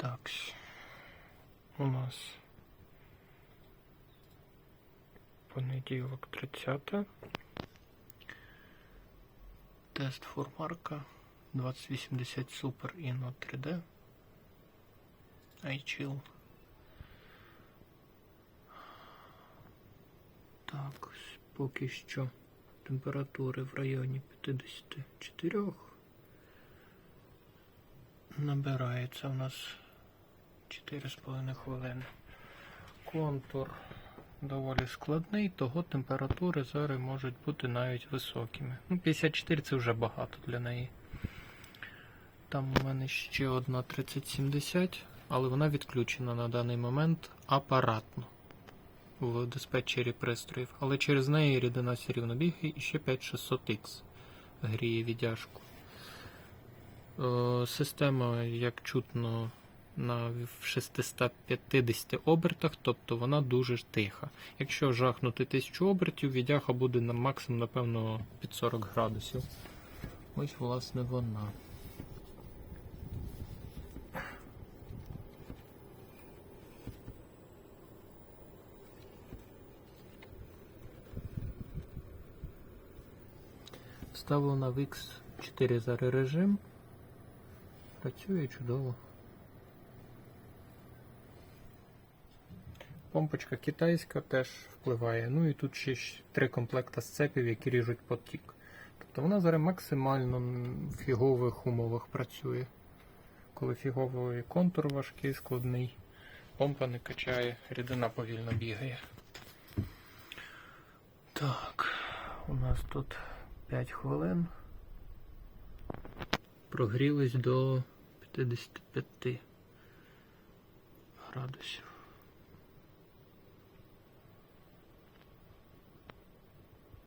Так. У нас понеділок 30. Тест формарка 2080 Super Inno 3D. iChill. Так, поки що температури в районі 54. Набирається у нас 4,5 хвилини. Контур доволі складний, того температури зараз можуть бути навіть високими. Ну, 54 це вже багато для неї. Там у мене ще одна 3070, але вона відключена на даний момент апаратно в диспетчері пристроїв. Але через неї рідина все рівно бігає і ще 5600X гріє віддяжку. Е, Система, як чутно, на 650 обертах, тобто вона дуже тиха. Якщо жахнути 1000 обертів, віддяга буде на максимум, напевно, під 40 градусів. Ось, власне, вона. Вставлена в X4 зараз режим. Працює чудово. Помпочка китайська теж впливає. Ну і тут ще три комплекта сцепів, які ріжуть потік. Тобто вона зараз максимально в фігових умовах працює. Коли фіговий контур важкий, складний, помпа не качає, рідина повільно бігає. Так, у нас тут 5 хвилин. Прогрілись до 55 градусів.